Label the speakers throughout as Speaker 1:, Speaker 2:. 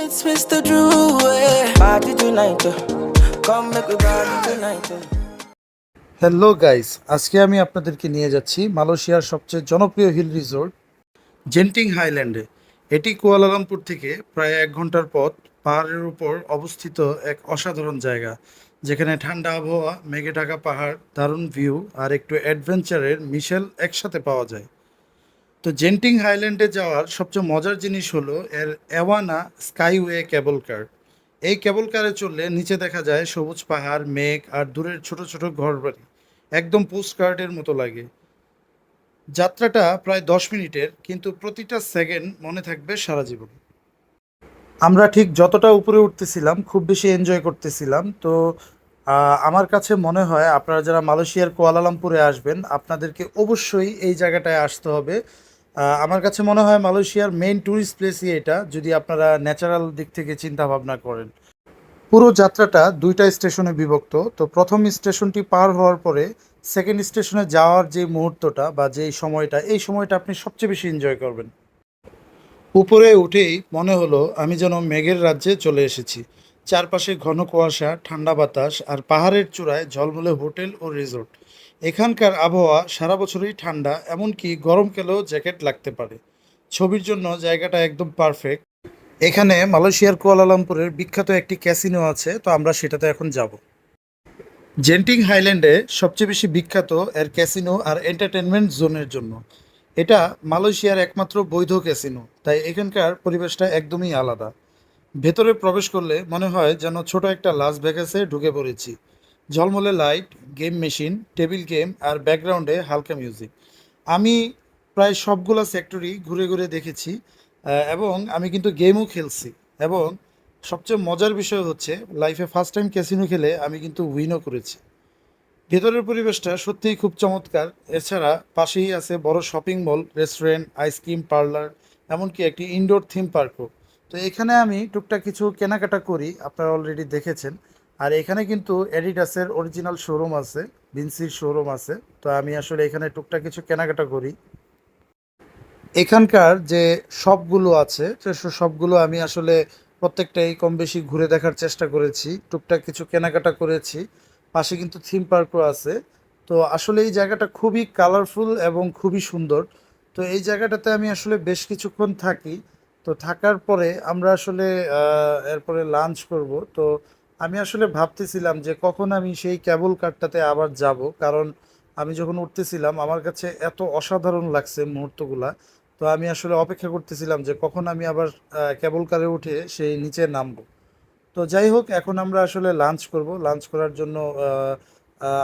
Speaker 1: It's Mr. Drew, yeah. Party tonight, uh. come make we party tonight. Uh.
Speaker 2: Hello guys আজকে আমি আপনাদেরকে নিয়ে যাচ্ছি মালয়েশিয়ার সবচেয়ে জনপ্রিয় হিল রিসোর্ট জেন্টিং হাইল্যান্ডে এটি কুয়ালালামপুর থেকে প্রায় এক ঘণ্টার পথ পাহাড়ের উপর অবস্থিত এক অসাধারণ জায়গা যেখানে ঠান্ডা আবহাওয়া মেঘে ঢাকা পাহাড় দারুণ ভিউ আর একটু অ্যাডভেঞ্চারের মিশেল একসাথে পাওয়া যায় তো জেন্টিং হাইল্যান্ডে যাওয়ার সবচেয়ে মজার জিনিস হলো এর অ্যাওয়ানা স্কাইওয়ে কেবল কার। এই কেবল কারে চললে নিচে দেখা যায় সবুজ পাহাড়, মেঘ আর দূরের ছোট ছোট ঘরবাড়ি। একদম পোস্ট কার্ডের মতো লাগে। যাত্রাটা প্রায় দশ মিনিটের, কিন্তু প্রতিটা সেকেন্ড মনে থাকবে সারা জীবন। আমরা ঠিক যতটা উপরে উঠতেছিলাম, খুব বেশি এনজয় করতেছিলাম। তো আমার কাছে মনে হয় আপনারা যারা মালয়েশিয়ার কুয়ালালামপুরে আসবেন, আপনাদেরকে অবশ্যই এই জায়গাটায় আসতে হবে। আমার কাছে মনে হয় মালয়েশিয়ার মেইন ট্যুরিস্ট প্লেসই এটা, যদি আপনারা ন্যাচারাল দিক থেকে চিন্তা ভাবনা করেন। পুরো যাত্রাটা দুইটা স্টেশনে বিভক্ত, তো প্রথম স্টেশনটি পার হওয়ার পরে সেকেন্ড স্টেশনে যাওয়ার যে মুহূর্তটা বা যেই সময়টা, এই সময়টা আপনি সবচেয়ে বেশি এনজয় করবেন। উপরে উঠেই মনে হলো আমি যেন মেঘের রাজ্যে চলে এসেছি। চারপাশে ঘন কুয়াশা, ঠান্ডা বাতাস আর পাহাড়ের চূড়ায় ঝলমলে হোটেল ও রিসোর্ট। এখানকার আবহাওয়া সারা বছরই ঠান্ডা, এমনকি গরমকালেও জ্যাকেট লাগতে পারে। ছবির জন্য জায়গাটা একদম পারফেক্ট। এখানে মালয়েশিয়ার কুয়ালালামপুরের বিখ্যাত একটি ক্যাসিনো আছে, তো আমরা সেটাতে এখন যাব। জেন্টিং হাইল্যান্ডে সবচেয়ে বেশি বিখ্যাত এর ক্যাসিনো আর এন্টারটেনমেন্ট জোনের জন্য। এটা মালয়েশিয়ার একমাত্র বৈধ ক্যাসিনো, তাই এখানকার পরিবেশটা একদমই আলাদা। ভেতরে প্রবেশ করলে মনে হয় যেন ছোট একটা লাস ভেগাসে ঢুকে পড়েছি। ঝলমলে light game machine table game আর ব্যাকগ্রাউন্ডে হালকা মিউজিক আমি প্রায় সবগুলো সেক্টরই ঘুরে ঘুরে দেখেছি এবং আমি কিন্তু গেমও খেলছি। এবং সবচেয়ে মজার বিষয় হচ্ছে লাইফে ফার্স্ট টাইম ক্যাসিনো খেলে আমি কিন্তু উইনও করেছি। ভেতরের পরিবেশটা সত্যিই খুব চমৎকার। এছাড়া পাশেই আছে বড় shopping mall restaurant ice cream parlour এমনকি একটি ইনডোর থিম পার্কও তো এখানে আমি টুকটাক কিছু কেনাকাটা করি, আপনারা অলরেডি দেখেছেন। আর এখানে কিন্তু অ্যাডিডাসের অরিজিনাল শোরুম আছে ভিনসির শোরুম আছে। তো আমি আসলে এখানে টুকটাক কিছু কেনাকাটা করি। এখানকার যে শপগুলো আছে, সে সবগুলো আমি আসলে প্রত্যেকটাই কম বেশি ঘুরে দেখার চেষ্টা করেছি, টুকটাক কিছু কেনাকাটা করেছি। পাশে কিন্তু থিম পার্কও আছে। তো আসলে এই জায়গাটা খুবই কালারফুল এবং খুবই সুন্দর। তো এই জায়গাটাতে আমি আসলে বেশ কিছুক্ষণ থাকি। তো থাকার পরে আমরা আসলে এরপরে লাঞ্চ করব। তো আমি আসলে ভাবতেছিলাম যে কখন আমি সেই ক্যাবল কারটাতে আবার যাব। কারণ আমি যখন উঠতেছিলাম, আমার কাছে এত অসাধারণ লাগছে মুহূর্তগুলা। তো আমি আসলে অপেক্ষা করতেছিলাম যে কখন আমি আবার ক্যাবল কারে উঠে সেই নিচে নামবো। তো যাই হোক, এখন আমরা আসলে লাঞ্চ করব। লাঞ্চ করার জন্য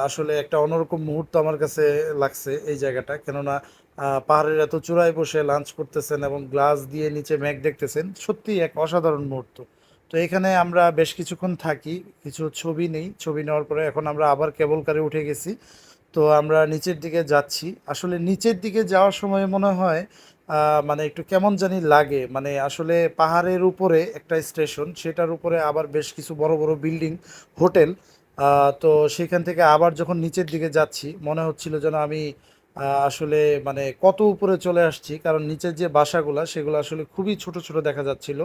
Speaker 2: আসলে একটা অন্যরকম মুহূর্ত আমার কাছে লাগছে এই জায়গাটা। কেননা পাহাড়ের এত চূড়ায় বসে লাঞ্চ করতেছেন এবং গ্লাস দিয়ে নিচে মেঘ দেখতেছেন, সত্যিই এক অসাধারণ মুহূর্ত। তো এখানে আমরা বেশ কিছুক্ষণ থাকি, কিছু ছবি নেই। ছবি নেওয়ার পরে এখন আমরা আবার কেবল কারে উঠে গেছি। তো আমরা নিচের দিকে যাচ্ছি। আসলে নিচের দিকে যাওয়ার সময় মনে হয় মানে একটু কেমন জানি লাগে। মানে আসলে পাহাড়ের উপরে একটা স্টেশন সেটার উপরে আবার বেশ কিছু বড় বড় বিল্ডিং হোটেল তো সেখান থেকে আবার যখন নিচের দিকে যাচ্ছি, মনে হচ্ছিল যেন আমি আসলে মানে কত উপরে চলে আসছি, কারণ নিচের যে বাসাগুলো, সেগুলো আসলে খুবই ছোট ছোট দেখা যাচ্ছিল।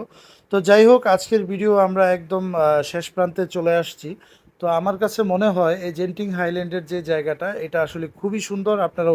Speaker 2: তো যাই হোক, আজকের ভিডিও আমরা একদম শেষ প্রান্তে চলে আসছি। তো আমার কাছে মনে হয় এই জেন্টিং হাইল্যান্ডের যে জায়গাটা, এটা আসলে খুবই সুন্দর। আপনারা